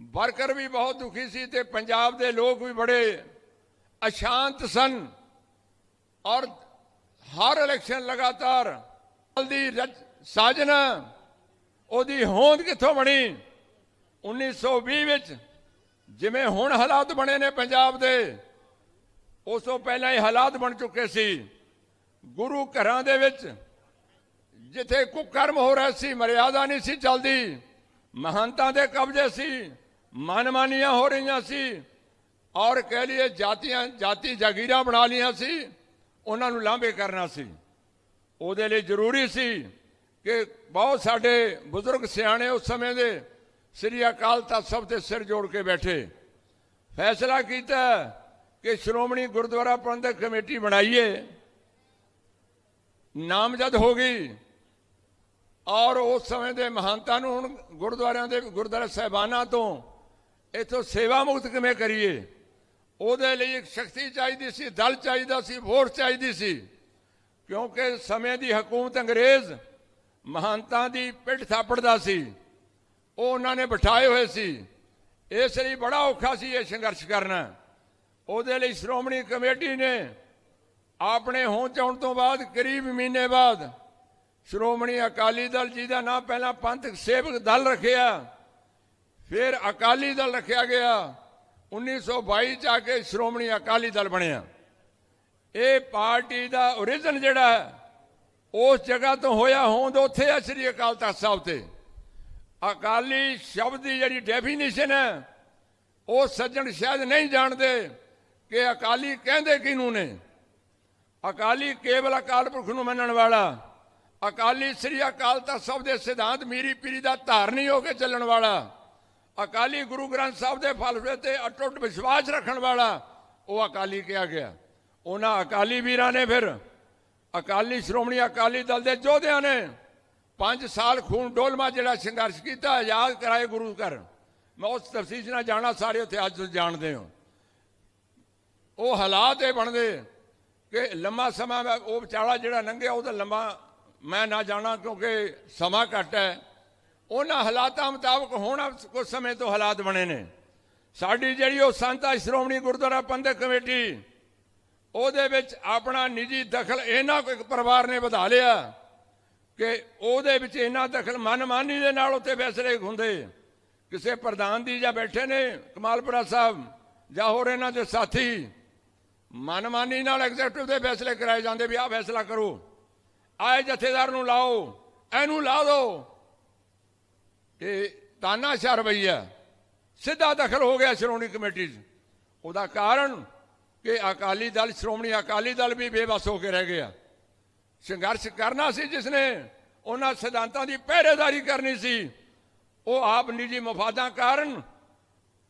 ਵਰਕਰ ਵੀ ਬਹੁਤ ਦੁਖੀ ਸੀ ਤੇ ਪੰਜਾਬ ਦੇ ਲੋਕ ਵੀ ਬੜੇ ਅਸ਼ਾਂਤ ਸਨ ਔਰ ਹਰ ਇਲੈਕਸ਼ਨ ਲਗਾਤਾਰ ਦੀ ਸਾਜਨਾ ਉਹਦੀ ਹੋਂਦ ਕਿੱਥੋਂ ਬਣੀ? 1920 ਵਿੱਚ ਜਿਵੇਂ ਹੁਣ ਹਾਲਾਤ ਬਣੇ ਨੇ ਪੰਜਾਬ ਦੇ, ਉਸ ਤੋਂ ਪਹਿਲਾਂ ਹੀ ਹਾਲਾਤ ਬਣ ਚੁੱਕੇ ਸੀ। ਗੁਰੂ ਘਰਾਂ ਦੇ ਵਿੱਚ ਜਿੱਥੇ ਕੁਕਰਮ ਹੋ ਰਿਹਾ ਸੀ, ਮਰਿਆਦਾ ਨਹੀਂ ਸੀ ਚੱਲਦੀ, ਮਹੰਤਾਂ ਦੇ ਕਬਜ਼ੇ ਸੀ, ਮਨਮਾਨੀਆਂ ਹੋ ਰਹੀਆਂ ਸੀ ਔਰ ਕਹਿ ਲਈਏ ਜਾਤੀਆਂ, ਜਾਤੀ ਜਾਗੀਰਾਂ ਬਣਾ ਲੀਆਂ ਸੀ, ਉਹਨਾਂ ਨੂੰ ਲਾਂਭੇ ਕਰਨਾ ਸੀ। ਉਹਦੇ ਲਈ ਜ਼ਰੂਰੀ ਸੀ ਕਿ ਬਹੁਤ ਸਾਡੇ ਬਜ਼ੁਰਗ ਸਿਆਣੇ ਉਸ ਸਮੇਂ ਦੇ ਸ੍ਰੀ ਅਕਾਲ ਤਖਤ ਸਾਹਿਬ ਤੇ ਸਿਰ ਜੋੜ ਕੇ ਬੈਠੇ। ਫੈਸਲਾ ਕੀਤਾ ਕਿ ਸ਼੍ਰੋਮਣੀ ਗੁਰਦੁਆਰਾ ਪ੍ਰਬੰਧਕ ਕਮੇਟੀ ਬਣਾਈਏ। ਨਾਮਜ਼ਦ ਹੋ ਗਈ। ਔਰ ਉਸ ਸਮੇਂ ਦੇ ਮਹੰਤਾਂ ਨੂੰ ਹੁਣ ਗੁਰਦੁਆਰਿਆਂ ਦੇ ਗੁਰਦੁਆਰਾ ਸਹਿਬਾਨਾਂ ਤੋਂ ਇਥੋਂ ਸੇਵਾ ਮੁਕਤ ਕਿਵੇਂ ਕਰੀਏ? ਉਹਦੇ ਲਈ ਇੱਕ ਸ਼ਕਤੀ ਚਾਹੀਦੀ ਸੀ, ਦਲ ਚਾਹੀਦਾ ਸੀ, ਵੋਟ ਚਾਹੀਦੀ ਸੀ। ਕਿਉਂਕਿ ਸਮੇਂ ਦੀ ਹਕੂਮਤ ਅੰਗਰੇਜ਼ ਮਹੰਤਾਂ ਦੀ ਪਿੱਠ ਥਾਪੜਦਾ ਸੀ। ਉਹ ਉਹਨਾਂ ਨੇ ਬਿਠਾਏ ਹੋਏ ਸੀ। ਇਸ ਲਈ ਬੜਾ ਔਖਾ ਸੀ ਇਹ ਸੰਘਰਸ਼ ਕਰਨਾ। ਉਹਦੇ ਲਈ ਸ਼੍ਰੋਮਣੀ ਕਮੇਟੀ ਨੇ ਆਪਣੇ ਹੋਂਦ ਆਉਣ ਤੋਂ ਬਾਅਦ ਕਰੀਬ ਮਹੀਨੇ ਬਾਅਦ ਸ਼੍ਰੋਮਣੀ ਅਕਾਲੀ ਦਲ, ਜਿਹਦਾ ਨਾਂ ਪਹਿਲਾਂ ਪੰਥਕ ਸੇਵਕ ਦਲ ਰੱਖਿਆ, ਫਿਰ ਅਕਾਲੀ ਦਲ ਰੱਖਿਆ ਗਿਆ। 1922 ਚ ਆ ਕੇ ਸ਼੍ਰੋਮਣੀ ਅਕਾਲੀ ਦਲ ਬਣਿਆ। ਇਹ ਪਾਰਟੀ ਦਾ ਓਰੀਜਨ ਜਿਹੜਾ ਹੈ ਉਸ ਜਗ੍ਹਾ ਤੋਂ ਹੋਇਆ ਹੋਂਦ ਉੱਥੇ ਆ ਸ੍ਰੀ ਅਕਾਲ ਤਖਤ ਸਾਹਿਬ ਤੇ। ਅਕਾਲੀ ਸ਼ਬਦ ਦੀ ਜਿਹੜੀ ਡੈਫੀਨੇਸ਼ਨ ਹੈ, ਉਹ ਸੱਜਣ ਸ਼ਾਇਦ ਨਹੀਂ ਜਾਣਦੇ ਕਿ ਅਕਾਲੀ ਕਹਿੰਦੇ ਕਿਹਨੂੰ ਨੇ। ਅਕਾਲੀ ਕੇਵਲ ਅਕਾਲ ਪੁਰਖ ਨੂੰ ਮੰਨਣ ਵਾਲਾ, ਅਕਾਲੀ ਸ੍ਰੀ ਅਕਾਲ ਤਖਤ ਸਾਹਿਬ ਦੇ ਸਿਧਾਂਤ ਮੀਰੀ ਪੀਰੀ ਦਾ ਧਾਰਨੀ ਹੋ ਕੇ ਚੱਲਣ ਵਾਲਾ, ਅਕਾਲੀ ਗੁਰੂ ਗ੍ਰੰਥ ਸਾਹਿਬ ਦੇ ਫਲਸਫੇ ਤੇ ਅਟੁੱਟ ਵਿਸ਼ਵਾਸ ਰੱਖਣ ਵਾਲਾ, ਉਹ ਅਕਾਲੀ ਕਿਹਾ ਗਿਆ। ਉਹਨਾਂ ਅਕਾਲੀ ਵੀਰਾਂ ਨੇ ਫਿਰ ਅਕਾਲੀ ਸ਼੍ਰੋਮਣੀ ਅਕਾਲੀ ਦਲ ਦੇ ਯੋਧਿਆਂ ਨੇ 5 ਸਾਲ ਖੂਨ ਡੋਲਮਾ ਜਿਹੜਾ ਸੰਘਰਸ਼ ਕੀਤਾ, ਆਜ਼ਾਦ ਕਰਾਏ ਗੁਰੂ ਘਰ। ਮੈਂ ਉਸ ਤਫਸੀਲ ਨਾਲ ਜਾਣਾ, ਸਾਰੇ ਉੱਥੇ ਅੱਜ ਤੁਸੀਂ ਜਾਣਦੇ ਹੋ। ਉਹ ਹਾਲਾਤ ਇਹ ਬਣਦੇ ਕਿ ਲੰਮਾ ਸਮਾਂ ਮੈਂ- ਉਹ ਵਿਚਾਲਾ ਜਿਹੜਾ ਲੰਘਿਆ ਉਹਦਾ ਲੰਮਾ ਮੈਂ ਨਾ ਜਾਣਾ ਕਿਉਂਕਿ ਸਮਾਂ ਘੱਟ ਹੈ। ਉਹਨਾਂ ਹਾਲਾਤਾਂ ਮੁਤਾਬਕ ਹੁਣ ਕੁਝ ਸਮੇਂ ਤੋਂ ਹਾਲਾਤ ਬਣੇ ਨੇ। ਸਾਡੀ ਜਿਹੜੀ ਉਹ ਸੰਤਾ ਸ਼੍ਰੋਮਣੀ ਗੁਰਦੁਆਰਾ ਪੰਥਕ ਕਮੇਟੀ ਉਹਦੇ ਵਿੱਚ ਆਪਣਾ ਨਿੱਜੀ ਦਖਲ ਇਹਨਾਂ ਕੋ ਪਰਿਵਾਰ ਨੇ ਵਧਾ ਲਿਆ ਕਿ ਉਹਦੇ ਵਿੱਚ ਇਹਨਾਂ ਦਖਲ ਮਨਮਾਨੀ ਦੇ ਨਾਲ ਉੱਤੇ ਫੈਸਲੇ ਹੁੰਦੇ। ਕਿਸੇ ਪ੍ਰਧਾਨ ਦੀ ਜਾਂ ਬੈਠੇ ਨੇ, ਕਮਾਲਪੁਰਾ ਸਾਹਿਬ ਜਾਂ ਹੋਰ ਇਹਨਾਂ ਦੇ ਸਾਥੀ ਮਨਮਾਨੀ ਨਾਲ ਐਗਜ਼ੈਕਟਿਵ ਦੇ ਫੈਸਲੇ ਕਰਾਏ ਜਾਂਦੇ ਵੀ ਆਹ ਫੈਸਲਾ ਕਰੋ ਆਏ ਜਥੇਦਾਰ ਨੂੰ ਲਾਓ, ਇਹਨੂੰ ਲਾ ਦਿਓ ਇਹ ਤਾਨਾਸ਼ਾਹ ਰਵਈਆ, ਸਿੱਧਾ ਦਖਲ ਹੋ ਗਿਆ ਸ਼੍ਰੋਮਣੀ ਕਮੇਟੀ 'ਚ। ਉਹਦਾ ਕਾਰਨ ਕਿ ਅਕਾਲੀ ਦਲ, ਸ਼੍ਰੋਮਣੀ ਅਕਾਲੀ ਦਲ ਵੀ ਬੇਬਸ ਹੋ ਕੇ ਰਹਿ ਗਿਆ। ਸੰਘਰਸ਼ ਕਰਨਾ ਸੀ ਜਿਸ ਨੇ ਉਹਨਾਂ ਸਿਧਾਂਤਾਂ ਦੀ ਪਹਿਰੇਦਾਰੀ ਕਰਨੀ ਸੀ। ਉਹ ਆਪ ਨਿੱਜੀ ਮਫਾਦਾਂ ਕਾਰਨ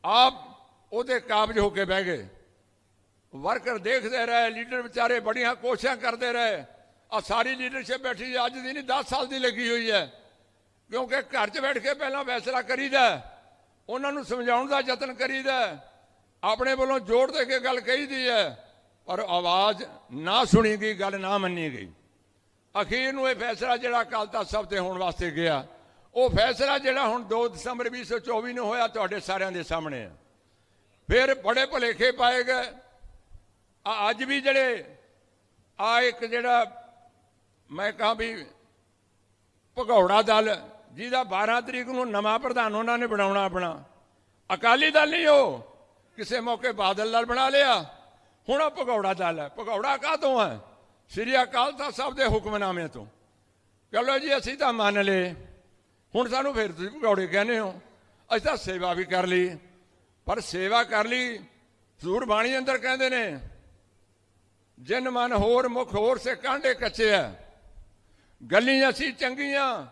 ਆਪ ਉਹਦੇ ਕਾਬਜ ਹੋ ਕੇ ਬਹਿ ਗਏ। ਵਰਕਰ ਦੇਖਦੇ ਰਹੇ, ਲੀਡਰ ਵਿਚਾਰੇ ਬੜੀਆਂ ਕੋਸ਼ਿਸ਼ਾਂ ਕਰਦੇ ਰਹੇ। ਆ ਸਾਰੀ ਲੀਡਰਸ਼ਿਪ ਬੈਠੀ ਅੱਜ ਦੀ ਨਹੀਂ 10 ਸਾਲ ਦੀ ਲੱਗੀ ਹੋਈ ਹੈ। ਕਿਉਂਕਿ ਘਰ 'ਚ ਬੈਠ ਕੇ ਪਹਿਲਾਂ ਫੈਸਲਾ ਕਰੀਦਾ ਉਹਨਾਂ ਨੂੰ ਸਮਝਾਉਣ ਦਾ ਯਤਨ ਕਰੀਦਾ ਆਪਣੇ ਵੱਲੋਂ ਜੋੜ ਦੇ ਕੇ ਗੱਲ ਕਹੀਦੀ ਹੈ, ਪਰ ਆਵਾਜ਼ ਨਾ ਸੁਣੀ ਗਈ, ਗੱਲ ਨਾ ਮੰਨੀ ਗਈ। ਅਖੀਰ ਨੂੰ ਇਹ ਫੈਸਲਾ ਜਿਹੜਾ ਅਕਾਲ ਤਖਤ ਸਾਹਿਬ ਤੇ ਹੋਣ ਵਾਸਤੇ ਗਿਆ, ਉਹ ਫੈਸਲਾ ਜਿਹੜਾ ਹੁਣ 2 ਦਸੰਬਰ 2024 ਨੂੰ ਹੋਇਆ ਤੁਹਾਡੇ ਸਾਰਿਆਂ ਦੇ ਸਾਹਮਣੇ ਹੈ ਫਿਰ ਬੜੇ ਭਲੇਖੇ ਪਾਏ ਗਏ। ਆ ਅੱਜ ਵੀ ਜਿਹੜੇ ਆ ਇੱਕ ਜਿਹੜਾ ਮੈਂ ਕਹਾਂ ਵੀ ਭਗੌੜਾ ਦਲ, ਜਿਹਦਾ 12 ਤਰੀਕ ਨੂੰ ਨਵਾਂ ਪ੍ਰਧਾਨ ਉਹਨਾਂ ਨੇ ਬਣਾਉਣਾ ਆਪਣਾ। ਅਕਾਲੀ ਦਲ ਨਹੀਂ ਉਹ। ਕਿਸੇ ਮੌਕੇ ਬਾਦਲ ਨਾਲ ਬਣਾ ਲਿਆ। ਹੁਣ ਉਹ ਭਗੌੜਾ ਦਲ ਹੈ। ਭਗੌੜਾ ਕਾਹਤੋਂ ਹੈ? ਸ੍ਰੀ ਅਕਾਲ ਤਖਤ ਸਾਹਿਬ ਦੇ ਹੁਕਮਨਾਮੇ ਤੋਂ। ਚਲੋ ਜੀ, ਅਸੀਂ ਤਾਂ ਮੰਨ ਲਏ। ਹੁਣ ਸਾਨੂੰ ਫਿਰ ਤੁਸੀਂ ਭਗੌੜੇ ਕਹਿੰਦੇ ਹੋ। ਅਸੀਂ ਤਾਂ ਸੇਵਾ ਵੀ ਕਰ ਲਈ। ਪਰ ਸੇਵਾ ਕਰ ਲਈ ਜ਼ਰੂਰ ਬਾਣੀ ਅੰਦਰ ਕਹਿੰਦੇ ਨੇ, ਜਿਨ ਮਨ ਹੋਰ ਮੁਖ ਹੋਰ ਸੇ ਕਾਂਡੇ ਕੱਚੇ ਆ ਗੱਲੀਆਂ ਸੀ ਚੰਗੀਆਂ,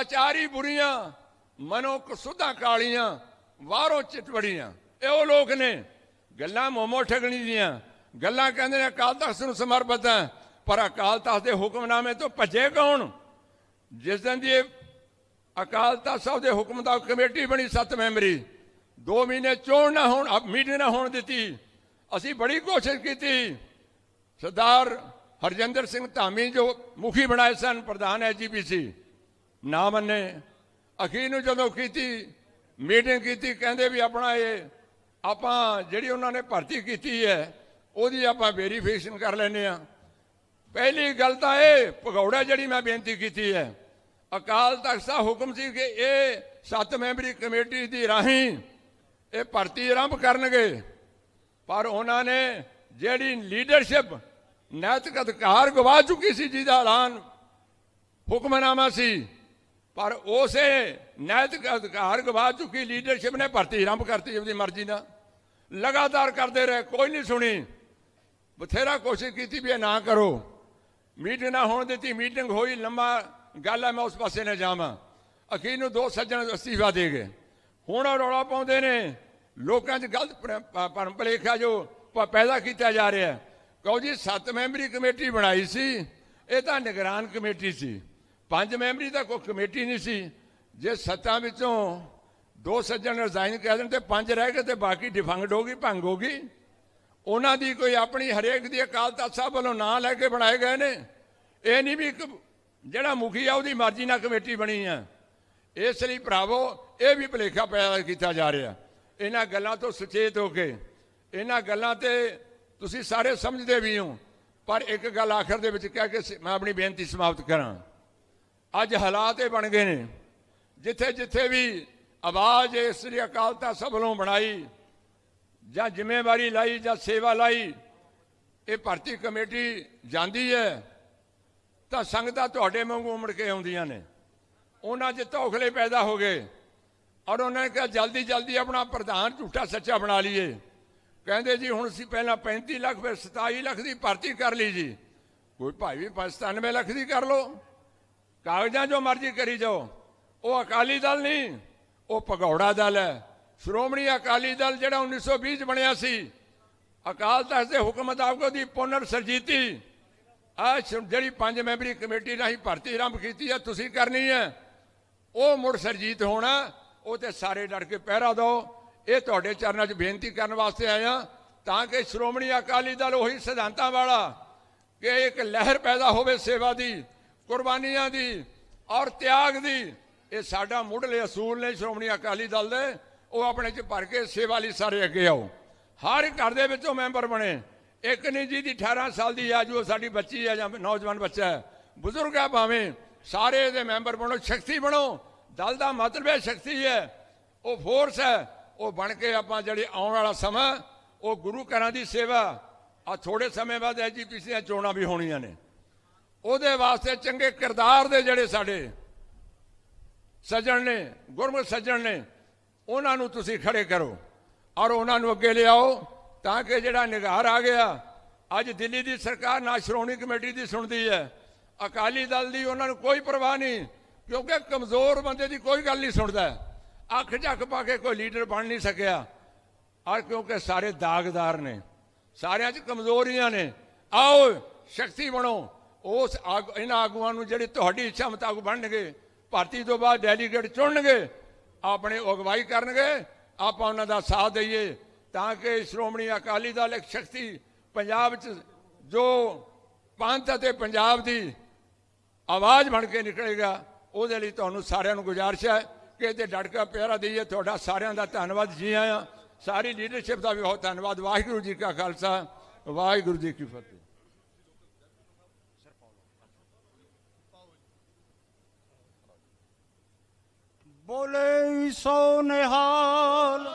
ਅਚਾਰੀ ਬੁਰੀਆਂ, ਮਨੋ ਕਸੁਦਾ ਕਾਲੀਆਂ ਵਾਰੋਂ ਚਿਤਵੜੀਆਂ ਇਹ ਉਹ ਲੋਕ ਨੇ। ਗੱਲਾਂ ਮੋਮੋ ਠਗਣੀ ਦੀਆਂ। ਗੱਲਾਂ ਕਹਿੰਦੇ ਨੇ ਅਕਾਲ ਤਖਤ ਨੂੰ ਸਮਰਪਿਤ ਹੈ, ਪਰ ਅਕਾਲ ਤਖਤ ਦੇ ਹੁਕਮਨਾਮੇ ਤੋਂ ਭੱਜੇ ਕੌਣ? ਜਿਸ ਦਿਨ ਦੀ ਅਕਾਲ ਤਖਤ ਸਾਹਿਬ ਦੇ ਹੁਕਮ ਦਾ ਕਮੇਟੀ ਬਣੀ ਸੱਤ ਮੈਂਬਰੀ 2 ਮਹੀਨੇ ਚੋਣ ਨਾ ਹੋਣ ਮੀਟਿੰਗ ਨਾ ਹੋਣ ਦਿੱਤੀ। ਅਸੀਂ ਬੜੀ ਕੋਸ਼ਿਸ਼ ਕੀਤੀ। ਸਰਦਾਰ ਹਰਜਿੰਦਰ ਸਿੰਘ ਧਾਮੀ ਜੋ ਮੁਖੀ ਬਣਾਏ ਸਨ, ਪ੍ਰਧਾਨ ਐਜੀਪੀਸੀ ਨਾ ਮੰਨੇ। ਅਖੀਰ ਨੂੰ ਜਦੋਂ ਕੀਤੀ, ਮੀਟਿੰਗ ਕੀਤੀ, ਕਹਿੰਦੇ ਵੀ ਆਪਣਾ ਇਹ ਆਪਾਂ ਜਿਹੜੀ ਉਹਨਾਂ ਨੇ ਭਰਤੀ ਕੀਤੀ ਹੈ, ਉਹਦੀ ਆਪਾਂ ਵੈਰੀਫਿਕੇਸ਼ਨ ਕਰ ਲੈਨੇ ਆ ਪਹਿਲੀ ਗੱਲ ਤਾਂ ਇਹ, ਭਗੌੜਾ ਜਿਹੜੀ ਮੈਂ ਬੇਨਤੀ ਕੀਤੀ ਹੈ, ਅਕਾਲ ਤਖਤ ਦਾ ਹੁਕਮ ਸੀ ਕਿ ਇਹ ਸੱਤ ਮੈਂਬਰੀ ਕਮੇਟੀ ਦੀ ਰਾਹੀਂ ਇਹ ਭਰਤੀ ਆਰੰਭ ਕਰਨਗੇ। ਪਰ ਉਹਨਾਂ ਨੇ ਜਿਹੜੀ ਲੀਡਰਸ਼ਿਪ ਨੈਤਿਕ ਅਧਿਕਾਰ ਗਵਾ ਚੁੱਕੀ ਸੀ, ਜਿਹਦਾ ਐਲਾਨ ਹੁਕਮਨਾਮਾ ਸੀ, ਪਰ ਉਸੇ ਨੈਤਿਕ ਅਧਿਕਾਰ ਗਵਾ ਚੁੱਕੀ ਲੀਡਰਸ਼ਿਪ ਨੇ ਭਰਤੀ ਆਰੰਭ ਕਰਤੀ ਆਪਣੀ ਮਰਜ਼ੀ ਨਾਲ। ਲਗਾਤਾਰ ਕਰਦੇ ਰਹੇ, ਕੋਈ ਨਹੀਂ ਸੁਣੀ। ਬਥੇਰਾ ਕੋਸ਼ਿਸ਼ ਕੀਤੀ ਵੀ ਇਹ ਨਾ ਕਰੋ। ਮੀਟਿੰਗ ਨਾ ਹੋਣ ਦਿੱਤੀ, ਮੀਟਿੰਗ ਹੋਈ, ਲੰਮਾ ਗੱਲ ਹੈ, ਮੈਂ ਉਸ ਪਾਸੇ ਨਾ ਜਾਵਾਂ। ਅਖੀਰ ਨੂੰ ਦੋ ਸੱਜਣ ਅਸਤੀਫਾ ਦੇ ਗਏ। ਹੁਣ ਰੌਲਾ ਪਾਉਂਦੇ ਨੇ। ਲੋਕਾਂ 'ਚ ਗਲਤ ਭਰਮ ਭਲੇਖਾ ਜੋ ਪੈਦਾ ਕੀਤਾ ਜਾ ਰਿਹਾ ਹੈ। ਕਹੋ ਜੀ, ਸੱਤ ਮੈਂਬਰੀ ਕਮੇਟੀ ਬਣਾਈ ਸੀ, ਇਹ ਤਾਂ ਨਿਗਰਾਨ ਕਮੇਟੀ ਸੀ। ਪੰਜ ਮੈਂਬਰੀ ਤਾਂ ਕੋਈ ਕਮੇਟੀ ਨਹੀਂ ਸੀ। ਜੇ ਸੱਤਾਂ ਵਿੱਚੋਂ ਦੋ ਸੱਜਣ ਰਿਜ਼ਾਈਨ ਕਰ ਦੇਣ ਤੇ ਪੰਜ ਰਹਿ ਗਏ ਤੇ ਬਾਕੀ ਡਿਫੰਗਡ ਹੋ ਗਈ, ਭੰਗ ਹੋ ਗਈ। ਉਹਨਾਂ ਦੀ ਕੋਈ ਆਪਣੀ ਹਰੇਕ ਦੀ ਅਕਾਲ ਤਖਤ ਸਾਹਿਬ ਵੱਲੋਂ ਨਾਂ ਲੈ ਕੇ ਬਣਾਏ ਗਏ ਨੇ। ਇਹ ਨਹੀਂ ਵੀ ਇੱਕ ਜਿਹੜਾ ਮੁਖੀ ਆ, ਉਹਦੀ ਮਰਜ਼ੀ ਨਾਲ ਕਮੇਟੀ ਬਣੀ ਆ। ਇਸ ਲਈ ਭਰਾਵੋ, ਇਹ ਵੀ ਭਲੇਖਾ ਪੈਦਾ ਕੀਤਾ ਜਾ ਰਿਹਾ। ਇਹਨਾਂ ਗੱਲਾਂ ਤੋਂ ਸੁਚੇਤ ਹੋ ਕੇ, ਇਹਨਾਂ ਗੱਲਾਂ ਤੇ ਤੁਸੀਂ ਸਾਰੇ ਸਮਝਦੇ ਵੀ ਹੋ। ਪਰ ਇੱਕ ਗੱਲ ਆਖਰ ਦੇ ਵਿੱਚ ਕਹਿ ਕੇ ਸ- ਮੈਂ ਆਪਣੀ ਬੇਨਤੀ ਸਮਾਪਤ ਕਰਾਂ। ਅੱਜ ਹਾਲਾਤ ਇਹ ਬਣ ਗਏ ਨੇ ਜਿੱਥੇ ਜਿੱਥੇ ਵੀ ਆਵਾਜ਼ ਇਸ ਸ੍ਰੀ ਅਕਾਲ ਤਖਤ ਸਭ ਵੱਲੋਂ ਬਣਾਈ ਜਾਂ ਜ਼ਿੰਮੇਵਾਰੀ ਲਾਈ ਜਾਂ ਸੇਵਾ ਲਾਈ, ਇਹ ਭਰਤੀ ਕਮੇਟੀ ਜਾਂਦੀ ਹੈ, ਤਾਂ ਸੰਗਤਾਂ ਤੁਹਾਡੇ ਵਾਂਗੂ ਉਮੜ ਕੇ ਆਉਂਦੀਆਂ ਨੇ। ਉਹਨਾਂ 'ਚ ਤੌਖਲੇ ਪੈਦਾ ਹੋ ਗਏ ਔਰ ਉਹਨਾਂ ਨੇ ਕਿਹਾ, ਜਲਦੀ ਜਲਦੀ ਆਪਣਾ ਪ੍ਰਧਾਨ ਝੂਠਾ ਸੱਚਾ ਬਣਾ ਲਈਏ। ਕਹਿੰਦੇ ਜੀ, ਹੁਣ ਅਸੀਂ ਪਹਿਲਾਂ 35 ਲੱਖ, ਫਿਰ 27 ਲੱਖ ਦੀ ਭਰਤੀ ਕਰ ਲਈ ਜੀ। ਕੋਈ ਭਾਈ ਵੀ 97 ਲੱਖ ਦੀ ਕਰ ਲੋ ਕਾਗਜ਼ਾਂ ਜੋ ਮਰਜ਼ੀ ਕਰੀ ਜਾਓ। ਉਹ ਅਕਾਲੀ ਦਲ ਨਹੀਂ। ਉਹ ਭਗੌੜਾ ਦਲ ਹੈ। ਸ਼੍ਰੋਮਣੀ ਅਕਾਲੀ ਦਲ ਜਿਹੜਾ 1920 ਚ ਬਣਿਆ ਸੀ। ਅਕਾਲ ਤਖਤ ਦੇ ਹੁਕਮ ਮੁਤਾਬਕ ਉਹਦੀ ਪੁਨਰ ਸਰਜੀਤੀ। ਆ ਜਿਹੜੀ ਪੰਜ ਮੈਂਬਰੀ ਕਮੇਟੀ ਰਾਹੀਂ ਭਰਤੀ ਆਰੰਭ ਕੀਤੀ ਹੈ, ਤੁਸੀਂ ਕਰਨੀ ਹੈ। ਉਹ ਮੁੜ ਸਰਜੀਤ ਹੋਣਾ, ਉਹ ਤੇ ਸਾਰੇ ਡਟ ਕੇ ਪਹਿਰਾ ਦਿਓ ਇਹ ਤੁਹਾਡੇ ਚਰਨਾਂ 'ਚ ਬੇਨਤੀ ਕਰਨ ਵਾਸਤੇ ਆਇਆ ਤਾਂ ਕਿ ਸ਼੍ਰੋਮਣੀ ਅਕਾਲੀ ਦਲ ਉਹੀ ਸਿਧਾਂਤਾਂ ਵਾਲਾ ਕਿ ਇੱਕ ਲਹਿਰ ਪੈਦਾ ਹੋਵੇ ਸੇਵਾ ਦੀ, ਕੁਰਬਾਨੀਆਂ ਦੀ ਔਰ ਤਿਆਗ ਦੀ। ਇਹ ਸਾਡਾ ਮੁੱਢਲੇ ਅਸੂਲ ਨੇ ਸ਼੍ਰੋਮਣੀ ਅਕਾਲੀ ਦਲ ਦੇ, ਉਹ ਆਪਣੇ 'ਚ ਭਰ ਕੇ ਸੇਵਾ ਲਈ ਸਾਰੇ ਅੱਗੇ ਆਓ। ਹਰ ਘਰ ਦੇ ਵਿੱਚੋਂ ਮੈਂਬਰ ਬਣੇ। ਇੱਕ ਨਹੀਂ ਜੀ ਦੀ 18 ਸਾਲ ਦੀ ਆ ਜੋ ਸਾਡੀ ਬੱਚੀ ਹੈ ਜਾਂ ਨੌਜਵਾਨ ਬੱਚਾ ਹੈ। ਬਜ਼ੁਰਗ ਹੈ ਭਾਵੇਂ, ਸਾਰੇ ਦੇ ਮੈਂਬਰ ਬਣੋ ਸ਼ਕਤੀ ਬਣੋ। ਦਲ ਦਾ ਮਤਲਬ ਹੈ ਸ਼ਕਤੀ ਹੈ, ਉਹ ਫੋਰਸ ਹੈ, ਉਹ ਬਣ ਕੇ ਆਪਾਂ ਜਿਹੜੇ ਆਉਣ ਵਾਲਾ ਸਮਾਂ, ਉਹ ਗੁਰੂ ਘਰਾਂ ਦੀ ਸੇਵਾ। ਆ ਥੋੜੇ ਸਮੇਂ ਬਾਅਦ ਐਜੀਪੀਸੀ ਦੀਆਂ ਚੋਣਾਂ ਵੀ ਹੋਣੀਆਂ ਨੇ। ਉਹਦੇ ਵਾਸਤੇ ਚੰਗੇ ਕਿਰਦਾਰ ਦੇ ਜਿਹੜੇ ਸਾਡੇ ਸੱਜਣ ਨੇ, ਗੁਰਮੁਖ ਸੱਜਣ ਨੇ, ਉਹਨਾਂ ਨੂੰ ਤੁਸੀਂ ਖੜੇ ਕਰੋ ਔਰ ਉਹਨਾਂ ਨੂੰ ਅੱਗੇ ਲਿਆਓ ਤਾਂ ਕਿ ਜਿਹੜਾ ਨਿਗਾਰ ਆ ਗਿਆ, ਅੱਜ ਦਿੱਲੀ ਦੀ ਸਰਕਾਰ ਨਾ ਸ਼੍ਰੋਮਣੀ ਕਮੇਟੀ ਦੀ ਸੁਣਦੀ ਹੈ, ਅਕਾਲੀ ਦਲ ਦੀ ਉਹਨਾਂ ਨੂੰ ਕੋਈ ਪਰਵਾਹ ਨਹੀਂ, ਕਿਉਂਕਿ ਕਮਜ਼ੋਰ ਬੰਦੇ ਦੀ ਕੋਈ ਗੱਲ ਨਹੀਂ ਸੁਣਦਾ, ਅੱਖ ਝੱਕ ਪਾ ਕੇ ਕੋਈ ਲੀਡਰ ਬਣ ਨਹੀਂ ਸਕਿਆ, ਔਰ ਕਿਉਂਕਿ ਸਾਰੇ ਦਾਗਦਾਰ ਨੇ, ਸਾਰਿਆਂ 'ਚ ਕਮਜ਼ੋਰੀਆਂ ਨੇ, ਆਓ ਸ਼ਕਤੀ ਬਣੋ, ਉਸ ਆਗ- ਇਹਨਾਂ ਆਗੂਆਂ ਨੂੰ ਜਿਹੜੀ ਤੁਹਾਡੀ ਇੱਛਾ ਮੁਤਾਬਕ ਬਣਨਗੇ ਭਰਤੀ ਤੋਂ ਬਾਅਦ ਡੈਲੀਗੇਟ ਚੁਣਨਗੇ, ਆਪਣੇ ਅਗਵਾਈ ਕਰਨਗੇ, ਆਪਾਂ ਉਹਨਾਂ ਦਾ ਸਾਥ ਦਈਏ, ਤਾਂ ਕਿ ਸ਼੍ਰੋਮਣੀ ਅਕਾਲੀ ਦਲ ਇੱਕ ਸ਼ਕਤੀ ਪੰਜਾਬ 'ਚ ਜੋ ਪੰਥ ਅਤੇ ਪੰਜਾਬ ਦੀ ਆਵਾਜ਼ ਬਣ ਕੇ ਨਿਕਲੇਗਾ, ਉਹਦੇ ਲਈ ਤੁਹਾਨੂੰ ਸਾਰਿਆਂ ਨੂੰ ਗੁਜ਼ਾਰਿਸ਼ ਹੈ ਕਿ ਤੇ ਡਟ ਕੇ ਪਿਆਰਾ ਦਈਏ। ਤੁਹਾਡਾ ਸਾਰਿਆਂ ਦਾ ਧੰਨਵਾਦ, ਜੀ ਆਇਆਂ। ਸਾਰੀ ਲੀਡਰਸ਼ਿਪ ਦਾ ਵੀ ਬਹੁਤ ਧੰਨਵਾਦ। ਵਾਹਿਗੁਰੂ ਜੀ ਕਾ ਖਾਲਸਾ, ਵਾਹਿਗੁਰੂ ਜੀ ਕੀ ਫਤਿਹ। ਬੋਲੇ ਸੋ ਨਿਹਾਲ